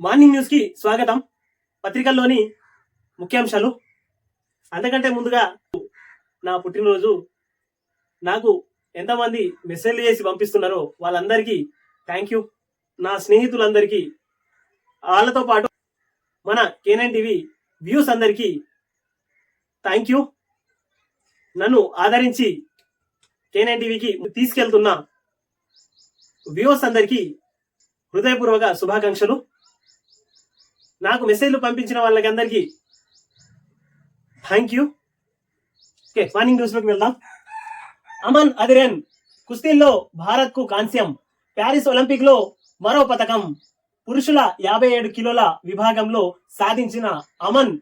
Morning న్యూస్కి స్వాగతం. పత్రికల్లోని ముఖ్యాంశాలు. అంతకంటే ముందుగా నా పుట్టినరోజు. నాకు ఎంతమంది మెసేజ్లు చేసి పంపిస్తున్నారో వాళ్ళందరికీ థ్యాంక్ యూ నా స్నేహితులందరికీ వాళ్ళతో పాటు మన కేనైన్ టీవీ వ్యూస్ అందరికీ థ్యాంక్ యూ నన్ను ఆదరించి కేనైన్ టీవీకి తీసుకెళ్తున్న వ్యూస్ అందరికీ హృదయపూర్వక శుభాకాంక్షలు. నాకు మెసేజ్లు పంపించిన వాళ్ళకి అందరికీ థ్యాంక్ యూ ఓకే మార్నింగ్ న్యూస్లోకి వెళ్దాం. అమన్ అదిరెన్ కుస్తీల్లో భారత్కు కాంస్యం. ప్యారిస్ ఒలింపిక్లో మరో పథకం. పురుషుల యాభై ఏడు కిలోల విభాగంలో సాధించిన అమన్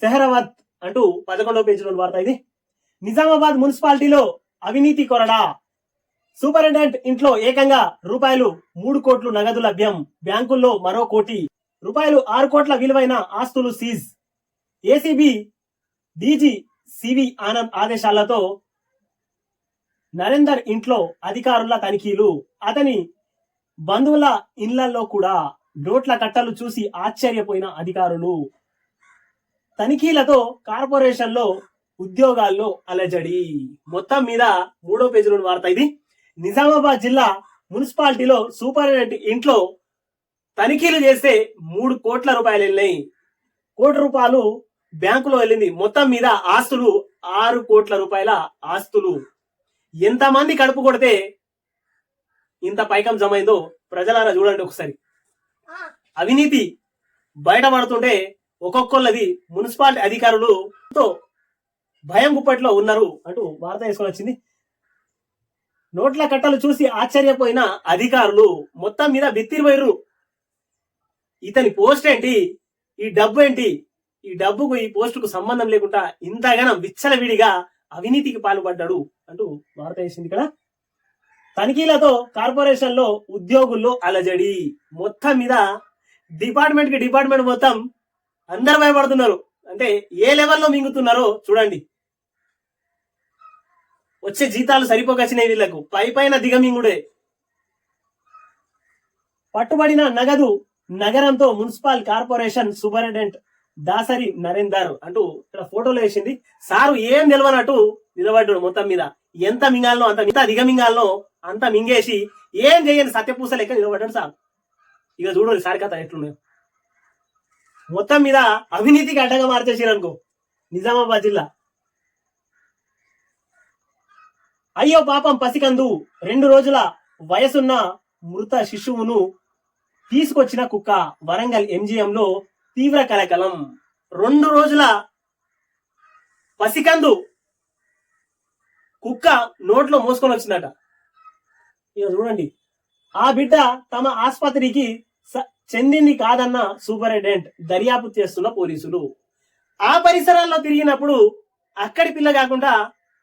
సెహరవత్ అంటూ పదకొండవ పేజీలో వార్త ఇది. నిజామాబాద్ మున్సిపాలిటీలో అవినీతి కొరడా. సూపరింటెండెంట్ ఇంట్లో ఏకంగా రూపాయలు మూడు కోట్లు నగదు లభ్యం. బ్యాంకుల్లో మరో కోటి. రూపాయలు ఆరు కోట్ల విలువైన ఆస్తులు seize. ACB DG CV Anand ఆదేశాలతో నరేందర్ ఇంట్లో అధికారుల తనిఖీలు. అతని బంధువుల ఇళ్ళలో కూడా నోట్ల కట్టలు చూసి ఆశ్చర్యపోయిన అధికారులు. తనిఖీలతో కార్పొరేషన్లో ఉద్యోగాల్లో అలజడి. మొత్తం మీద మూడో పేజీలో వార్త ఇది. నిజామాబాద్ జిల్లా మున్సిపాలిటీలో సూపరింటెండెంట్ ఇంట్లో తనిఖీలు చేస్తే మూడు కోట్ల రూపాయలు వెళ్ళినాయి. కోటి రూపాయలు బ్యాంకులో వెళ్ళింది. మొత్తం మీద ఆస్తులు ఆరు కోట్ల రూపాయల ఆస్తులు. ఎంతమంది కడుపు కొడితే ఇంత పైకం జమైందో ప్రజలారా చూడండి ఒకసారి. అవినీతి బయటపడుతుంటే ఒక్కొక్కళ్ళది మున్సిపాలిటీ అధికారులు తో భయం గుప్పట్లో ఉన్నారు అంటూ వార్త వేసుకొని వచ్చింది. నోట్ల కట్టలు చూసి ఆశ్చర్యపోయిన అధికారులు మొత్తం మీద బిత్తిరిపోయారు ఇతని పోస్ట్ ఏంటి? ఈ డబ్బు ఏంటి? ఈ డబ్బుకు ఈ పోస్టుకు సంబంధం లేకుండా ఇంతగానం విచ్చలవిడిగా అవినీతికి పాల్పడ్డాడు అంటూ వార్త వేసింది ఇక్కడ తనిఖీలతో కార్పొరేషన్లో ఉద్యోగుల్లో అలజడి. మొత్తం మీద డిపార్ట్మెంట్కి డిపార్ట్మెంట్ మొత్తం అందరు భయపడుతున్నారు. అంటే ఏ లెవెల్లో మింగుతున్నారో చూడండి. వచ్చే జీతాలు సరిపోకొచ్చినాయి వీళ్ళకు. పై పైన దిగమింగుడే. పట్టుబడిన నగదు నగరంతో municipal corporation superintendent Dasari Narender అంటూ ఇక్కడ ఫోటోలు వేసింది. సారు ఏం నిలవనట్టు నిలబడ్డాడు మొత్తం మీద. ఎంత మింగాలనో అంత మిగతా దిగమింగాలనో అంత మింగేసి ఏం చేయని సత్యపూస లెక్క నిలబడ్డాడు సార్. ఇక చూడండి సార్ కథ ఎట్లున్నాయి. మొత్తం మీద అవినీతికి అడ్డగా మార్చేసారు అనుకో. నిజామాబాద్ జిల్లా. అయ్యో పాపం పసికందు. రెండు రోజుల వయసున్న మృత శిశువును తీసుకొచ్చిన కుక్క వరంగల్ ఎంజిఎం లో తీవ్ర కలకలం. రెండు రోజుల పసికందు కుక్క నోట్లో మోసుకొని వచ్చిందట. ఇక చూడండి. ఆ బిడ్డ తమ ఆసుపత్రికి చెందింది కాదన్న సూపరింటెండెంట్ దర్యాప్తు చేస్తున్న పోలీసులు. ఆ పరిసరాల్లో తిరిగినప్పుడు అక్కడి పిల్ల కాకుండా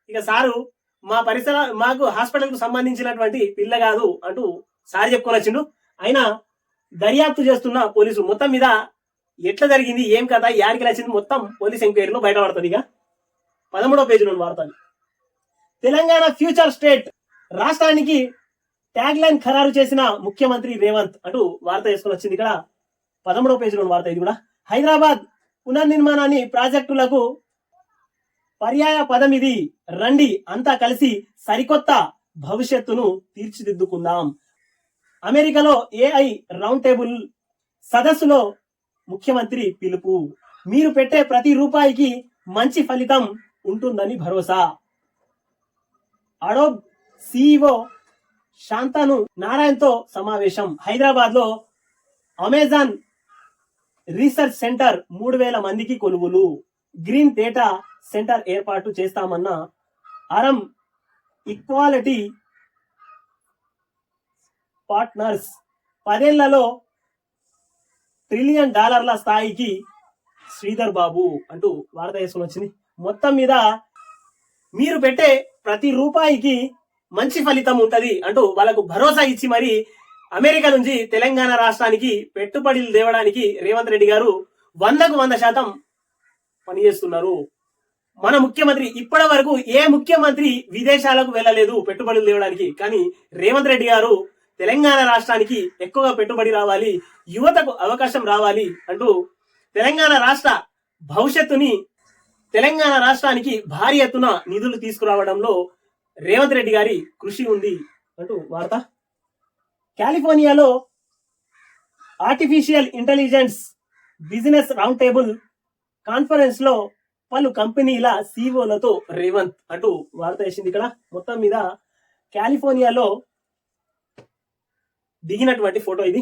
ఇక సారు మా పరిసర మాకు హాస్పిటల్కు సంబంధించినటువంటి పిల్ల కాదు అంటూ సార్ చెప్పుకొని వచ్చిండు. అయినా దర్యాప్తు చేస్తున్న పోలీసులు మొత్తం మీద ఎట్లా జరిగింది ఏం కథ యాడికి వచ్చింది మొత్తం పోలీస్ ఎంక్వైరీలో బయటపడుతుంది ఇక. పదమూడవ పేజీలో వార్తలు తెలంగాణ ఫ్యూచర్ స్టేట్ రాష్ట్రానికి ట్యాగ్ లైన్ ఖరారు చేసిన ముఖ్యమంత్రి రేవంత్ అంటూ వార్త వేసుకుని వచ్చింది ఇక్కడ. పదమూడవ పేజీలో వార్త ఇది కూడా. హైదరాబాద్ పునర్నిర్మాణాన్ని ప్రాజెక్టులకు పర్యాయ పదం ఇది రండి అంతా కలిసి సరికొత్త భవిష్యత్తును తీర్చిదిద్దుకుందాం. అమెరికాలో ఏఐ రౌండ్ టేబుల్ సదస్సులో ముఖ్యమంత్రి పిలుపు. మీరు పెట్టే ప్రతి రూపాయికి మంచి ఫలితం ఉంటుందని భరోసా. అడోబ్ సిఇఓ శాంతను నారాయణతో సమావేశం. హైదరాబాద్లో అమెజాన్ రీసెర్చ్ సెంటర్ మూడు వేల మందికి కొలువులు గ్రీన్ డేటా సెంటర్ ఏర్పాటు చేస్తామన్న. అరం ఈక్వాలిటీ పార్ట్నర్స్. పదేళ్ళలో ట్రిలియన్ డాలర్ల స్థాయికి శ్రీధర్ బాబు అంటూ వార్త వేసుకుని వచ్చింది. మొత్తం మీద మీరు పెట్టే ప్రతి రూపాయికి మంచి ఫలితం ఉంటుంది అంటూ వాళ్ళకు భరోసా ఇచ్చి మరి అమెరికా నుంచి తెలంగాణ రాష్ట్రానికి పెట్టుబడులు తేవడానికి రేవంత్ రెడ్డి గారు వందకు వంద శాతం పనిచేస్తున్నారు. మన ముఖ్యమంత్రి ఇప్పటి వరకు ఏ ముఖ్యమంత్రి విదేశాలకు వెళ్ళలేదు పెట్టుబడులు తేవడానికి. కానీ రేవంత్ రెడ్డి గారు తెలంగాణ రాష్ట్రానికి ఎక్కువగా పెట్టుబడి రావాలి యువతకు అవకాశం రావాలి అంటూ తెలంగాణ రాష్ట్ర భవిష్యత్తుని తెలంగాణ రాష్ట్రానికి భారీ ఎత్తున నిధులు తీసుకురావడంలో రేవంత్ రెడ్డి గారి కృషి ఉంది అంటూ వార్త. కాలిఫోర్నియాలో artificial intelligence business round table కాన్ఫరెన్స్లో పలు కంపెనీల సీఓలతో రేవంత్ అంటూ వార్త వేసింది ఇక్కడ. మొత్తం మీద కాలిఫోర్నియాలో దిగినటువంటి ఫోటో ఇది.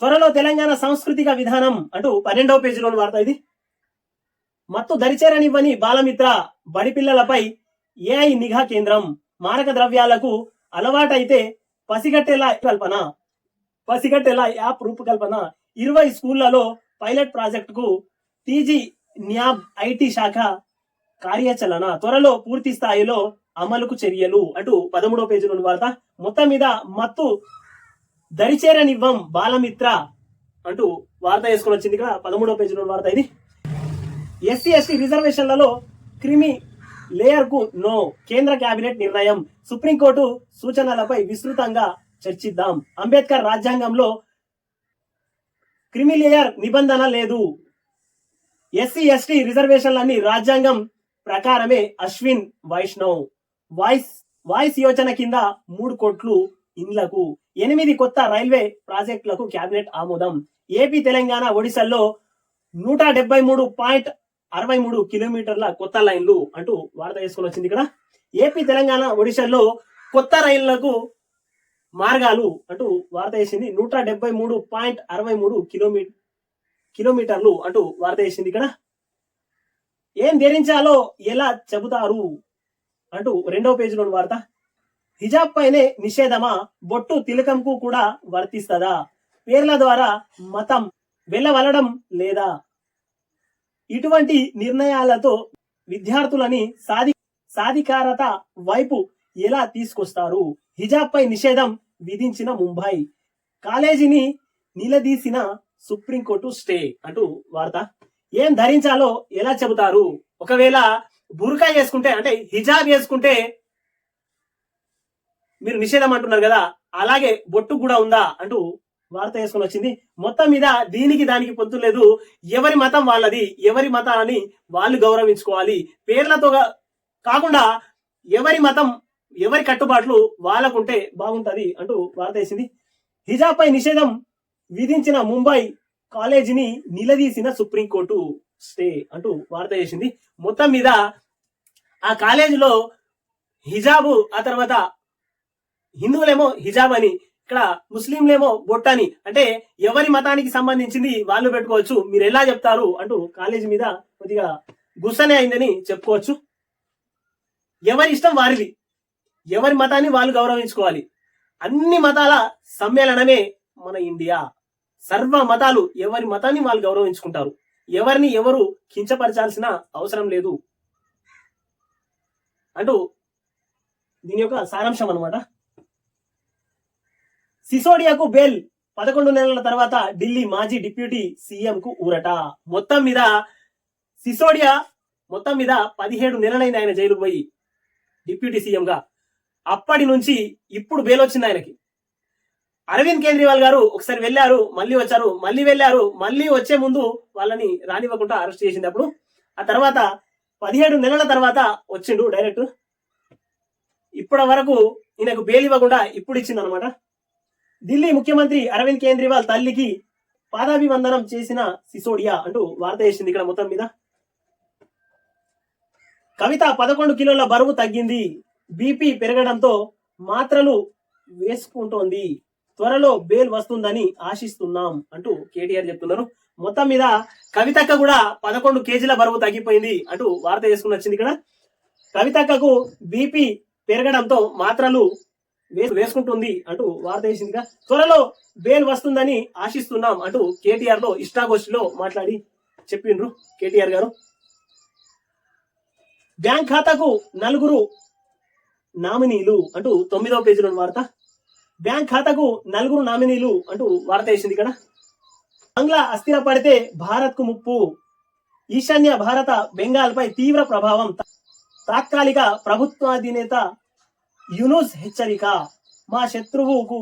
త్వరలో తెలంగాణ సాంస్కృతిక విధానం అంటూ పన్నెండవ పేజీలోని వార్త ఇది. మత్తు దరిచేరనివ్వని బాలమిత్ర బడిపిల్లలపై ఏఐ నిఘా కేంద్రం మారక ద్రవ్యాలకు అలవాటైతే పసిగట్టేలా కల్పన పసిగట్టేలా యాప్ రూపకల్పన. ఇరవై స్కూళ్ళలో పైలట్ ప్రాజెక్టుకు టీజీ న్యాబ్ ఐటీ శాఖ కార్యాచరణ. త్వరలో పూర్తి స్థాయిలో అమలుకు చర్యలు అంటూ పదమూడో పేజీలోని వార్త. మొత్తం మీద మత్తు దరిచేరనివ్వం బాలమిత్ర అంటూ వార్త వేసుకొని వచ్చింది ఇక్కడ. పదమూడవ పేజీలో వార్త ఇది. ఎస్సీ ఎస్టీ రిజర్వేషన్లలో క్రిమి లేయర్కు నో కేంద్ర కేబినెట్ నిర్ణయం. సుప్రీంకోర్టు సూచనలపై విస్తృతంగా చర్చిద్దాం. అంబేద్కర్ రాజ్యాంగంలో క్రిమి లేయర్ నిబంధన లేదు. ఎస్సీ ఎస్టీ రిజర్వేషన్లన్నీ రాజ్యాంగం ప్రకారమే. అశ్విన్ వైష్ణవ్. వాయిస్ వాయిస్ యోజన కింద మూడు కోట్లు ఇండ్లకు ఎనిమిది కొత్త రైల్వే ప్రాజెక్టులకు కేబినెట్ ఆమోదం. ఏపీ తెలంగాణ ఒడిశాల్లో నూట డెబ్బై మూడు పాయింట్ అరవై మూడు కిలోమీటర్ల కొత్త లైన్లు అంటూ వార్త వేసుకొని వచ్చింది ఇక్కడ. ఏపీ తెలంగాణ ఒడిశాల్లో కొత్త రైళ్ళకు మార్గాలు అంటూ వార్త వేసింది. నూట డెబ్బై మూడు పాయింట్ అరవై మూడు కిలోమీ కిలోమీటర్లు అంటూ వార్త వేసింది ఇక్కడ. ఏం ధరించాలో ఎలా చెబుతారు? అంటూ రెండవ పేజీలోని వార్త. హిజాబ్ పైనే నిషేధమా? బొట్టు తిలకంకు కూడా వర్తిస్తదా? పేర్ల ద్వారా మతం వెళ్ళవలడం లేదా? ఇటువంటి నిర్ణయాలతో విద్యార్థులని సాధి సాధికారత వైపు ఎలా తీసుకొస్తారు? హిజాబ్ పై నిషేధం విధించిన ముంబై. కాలేజీని నిలదీసిన సుప్రీంకోర్టు స్టే అంటూ వార్త. ఏం ధరించాలో ఎలా చెబుతారు? ఒకవేళ బురకా వేసుకుంటే అంటే హిజాబ్ వేసుకుంటే మీరు నిషేధం అంటున్నారు కదా అలాగే బొట్టు కూడా ఉందా అంటూ వార్త వేసుకొని వచ్చింది. మొత్తం మీద దీనికి దానికి పొత్తు లేదు. ఎవరి మతం వాళ్ళది ఎవరి మతాన్ని వాళ్ళు గౌరవించుకోవాలి. పేర్లతో కాకుండా ఎవరి మతం ఎవరి కట్టుబాట్లు వాళ్ళకుంటే బాగుంటది అంటూ వార్త వేసింది. హిజాబ్ పై నిషేధం విధించిన ముంబై కాలేజీని నిలదీసిన సుప్రీంకోర్టు. స్టే అంటూ వార్త చేసింది. మొత్తం మీద ఆ కాలేజీలో హిజాబు ఆ తర్వాత హిందువులేమో హిజాబ్ అని ఇక్కడ ముస్లింలేమో బొట్టని అంటే ఎవరి మతానికి సంబంధించింది వాళ్ళు పెట్టుకోవచ్చు మీరు ఎలా చెప్తారు అంటూ కాలేజీ మీద కొద్దిగా గుస్సనే అయిందని చెప్పుకోవచ్చు. ఎవరి ఇష్టం వారిది ఎవరి మతాన్ని వాళ్ళు గౌరవించుకోవాలి. అన్ని మతాల సమ్మేళనమే మన ఇండియా. సర్వ మతాలు ఎవరి మతాన్ని వాళ్ళు గౌరవించుకుంటారు. ఎవరిని ఎవరు కించపరచాల్సిన అవసరం లేదు. అంటూ దీని యొక్క సారాంశం అనమాట సిసోడియాకు బెల్ పదకొండు నెలల తర్వాత ఢిల్లీ మాజీ డిప్యూటీ సీఎం కు ఊరట. మొత్తం మీద సిసోడియా మొత్తం మీద పదిహేడు నెలలైంది ఆయన జైలు పోయి డిప్యూటీ సీఎంగా. అప్పటి నుంచి ఇప్పుడు బెయిల్ వచ్చింది ఆయనకి. అరవింద్ కేజ్రీవాల్ గారు ఒకసారి వెళ్ళారు మళ్ళీ వచ్చారు మళ్ళీ వెళ్ళారు మళ్ళీ వచ్చే ముందు వాళ్ళని రానివ్వకుండా అరెస్ట్ చేసింది అప్పుడు. ఆ తర్వాత పదిహేడు నెలల తర్వాత వచ్చిండు డైరెక్ట్. ఇప్పటి వరకు ఈయనకు బెయిల్ ఇవ్వకుండా ఇప్పుడు ఇచ్చింది అనమాట ఢిల్లీ ముఖ్యమంత్రి అరవింద్ కేజ్రీవాల్ తల్లికి పాదాభివందనం చేసిన సిసోడియా అంటూ వార్త చేసింది ఇక్కడ మొత్తం మీద. కవిత పదకొండు కిలోల బరువు తగ్గింది బీపీ పెరగడంతో మాత్రలు వేసుకుంటోంది. త్వరలో బెయిల్ వస్తుందని ఆశిస్తున్నాం అంటూ కేటీఆర్ చెప్తున్నారు. మొత్తం మీద కవితక్క కూడా పదకొండు కేజీల బరువు తగ్గిపోయింది అంటూ వార్త వేసుకుని వచ్చింది ఇక్కడ. కవితక్కకు బీపీ పెరగడంతో మాత్రలు వేసుకుంటుంది అంటూ వార్త వేసింది త్వరలో బెయిల్ వస్తుందని ఆశిస్తున్నాం అంటూ కేటీఆర్లో ఇష్టాగోష్ఠిలో మాట్లాడి చెప్పిండ్రు కేటీఆర్ గారు. బ్యాంక్ ఖాతాకు నలుగురు నామినీలు అంటూ తొమ్మిదవ పేజీలో వార్త. బ్యాంక్ ఖాతాకు నలుగురు నామినీలు అంటూ వార్త వేసింది ఇక్కడ. బంగ్లా అస్థిరపడితే భారత్కు ముప్పు. ఈశాన్య భారత బెంగాల్ పై తీవ్ర ప్రభావం. తాత్కాలిక ప్రభుత్వాధినేత యునూస్ హెచ్చరిక. మా శత్రువుకు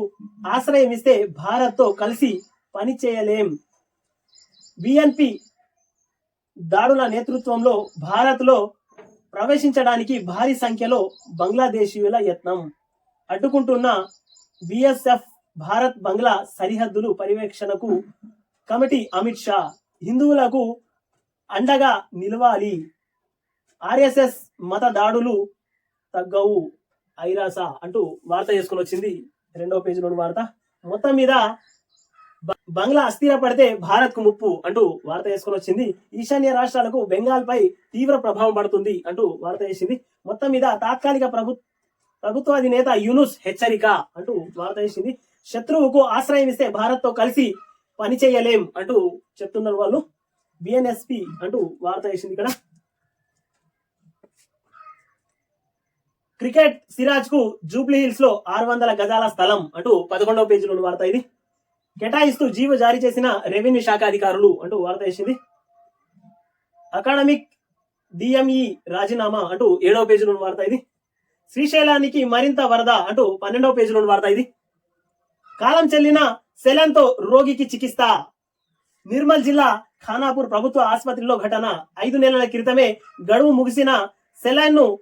ఆశ్రయం ఇస్తే భారత్తో కలిసి పని చేయలేం. బిఎన్పి దాడుల నేతృత్వంలో భారత్లో ప్రవేశించడానికి భారీ సంఖ్యలో బంగ్లాదేశీయుల యత్నం. అడ్డుకుంటున్న బిఎస్ఎఫ్ భారత్ బంగ్లా సరిహద్దులు పర్యవేక్షణకు కమిటీ అమిత్ షా హిందువులకు అండగా నిలవాలి. ఆర్ఎస్ఎస్ మత దాడులు తగ్గవు. ఐరాస అంటూ వార్త చేసుకుని వచ్చింది రెండవ పేజీలోని వార్త. మొత్తం మీద బంగ్లా అస్థిరపడితే భారత్కు ముప్పు అంటూ వార్త వేసుకొని వచ్చింది. ఈశాన్య రాష్ట్రాలకు బెంగాల్ పై తీవ్ర ప్రభావం పడుతుంది అంటూ వార్త చేసింది. మొత్తం మీద తాత్కాలిక ప్రభు ప్రభుత్వాధినేత యూనుస్ హెచ్చరిక అంటూ వార్త వేసింది. శత్రువుకు ఆశ్రయం ఇస్తే భారత్తో కలిసి పని చేయలేం అంటూ చెప్తున్నారు వాళ్ళు. బిఎన్ఎస్పి అంటూ వార్త వేసింది ఇక్కడ. క్రికెట్ సిరాజ్కు జూబ్లీ హిల్స్లో ఆరు వందల గజాల స్థలం అంటూ పదకొండవ పేజీలో వార్త ఇది. కేటాయిస్తూ జీవో జారీ చేసిన రెవెన్యూ శాఖ అధికారులు అంటూ వార్త వేసింది. అకాడమిక్ డిఎంఈ రాజీనామా అంటూ ఏడవ పేజీలో వార్త ఇది. శ్రీశైలానికి మరింత వరద అంటూ పన్నెండవ పేజీలో వార్త ఇది. కాలం చెల్లిన సెలన్తో రోగికి చికిత్స. నిర్మల్ జిల్లా ఖానాపూర్ ప్రభుత్వ ఆసుపత్రిలో ఘటన. ఐదు నెలల క్రితమే గడువు ముగిసిన సెలైన్ను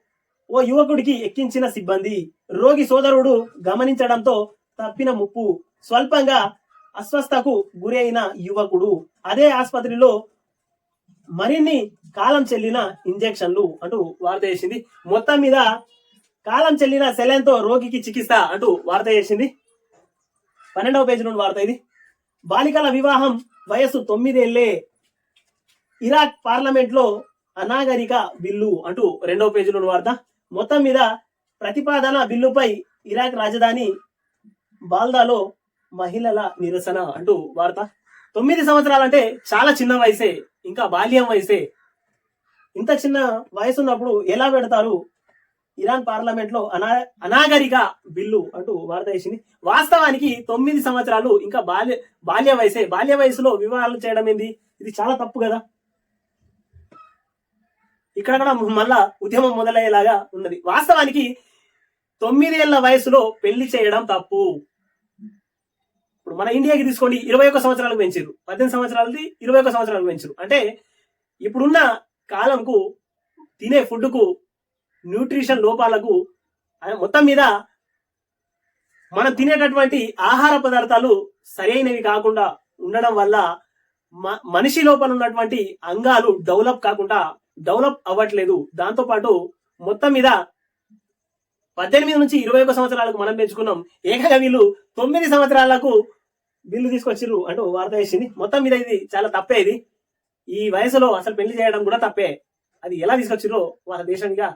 ఓ యువకుడికి ఎక్కించిన సిబ్బంది. రోగి సోదరుడు గమనించడంతో తప్పిన ముప్పు. స్వల్పంగా అస్వస్థకు గురి అయిన యువకుడు. అదే ఆసుపత్రిలో మరిన్ని కాలం చెల్లిన ఇంజెక్షన్లు అంటూ వార్త చేసింది మొత్తం మీద కాలం చెల్లిన సెలైన్ రోగికి చికిత్స అంటూ వార్త చేసింది. పన్నెండవ పేజీ నుండి వార్త ఇది. బాలికల వివాహం వయస్సు తొమ్మిదేళ్ళే ఇరాక్ పార్లమెంట్లో అనాగరిక బిల్లు అంటూ రెండవ పేజీలోని వార్త. మొత్తం మీద ప్రతిపాదన బిల్లుపై ఇరాక్ రాజధాని బాల్దాలో మహిళల నిరసన అంటూ వార్త. తొమ్మిది సంవత్సరాలంటే చాలా చిన్న వయసే ఇంకా బాల్యం వయసే. ఇంత చిన్న వయసు ఉన్నప్పుడు ఎలా పెడతారు ఇరాన్ పార్లమెంట్లో అనా అనాగరిక బిల్లు అంటూ వార్త వేసింది. వాస్తవానికి తొమ్మిది సంవత్సరాలు ఇంకా బాల్య బాల్య వయసే బాల్య వయసులో వివాహాలు చేయడం ఏంది? ఇది చాలా తప్పు కదా. ఇక్కడ కూడా మళ్ళా ఉద్యమం మొదలయ్యేలాగా ఉన్నది. వాస్తవానికి తొమ్మిదేళ్ళ వయసులో పెళ్ళి చేయడం తప్పు. ఇప్పుడు మన ఇండియాకి తీసుకోండి ఇరవై ఒక్క సంవత్సరాలకు పెంచారు పద్దెనిమిది సంవత్సరాలది ఇరవై ఒక్క సంవత్సరాలకు పెంచారు అంటే ఇప్పుడున్న కాలంకు తినే ఫుడ్కు న్యూట్రిషన్ లోపాలకు మొత్తం మీద మనం తినేటటువంటి ఆహార పదార్థాలు సరైనవి కాకుండా ఉండడం వల్ల మ- మనిషి లోపల ఉన్నటువంటి అంగాలు డెవలప్ కాకుండా డెవలప్ అవ్వట్లేదు. దాంతో పాటు మొత్తం మీద పద్దెనిమిది నుంచి ఇరవై ఒక సంవత్సరాలకు మనం పెంచుకున్నాం. ఏకంగా వీళ్ళు తొమ్మిది సంవత్సరాలకు బిల్లు తీసుకొచ్చిర్రు అంటూ వార్త వేసింది. మొత్తం మీద ఇది చాలా తప్పే ఇది. ఈ వయసులో అసలు పెళ్ళి చేయడం కూడా తప్పే. అది ఎలా తీసుకొచ్చిర్రో వాళ్ళ దేశంగా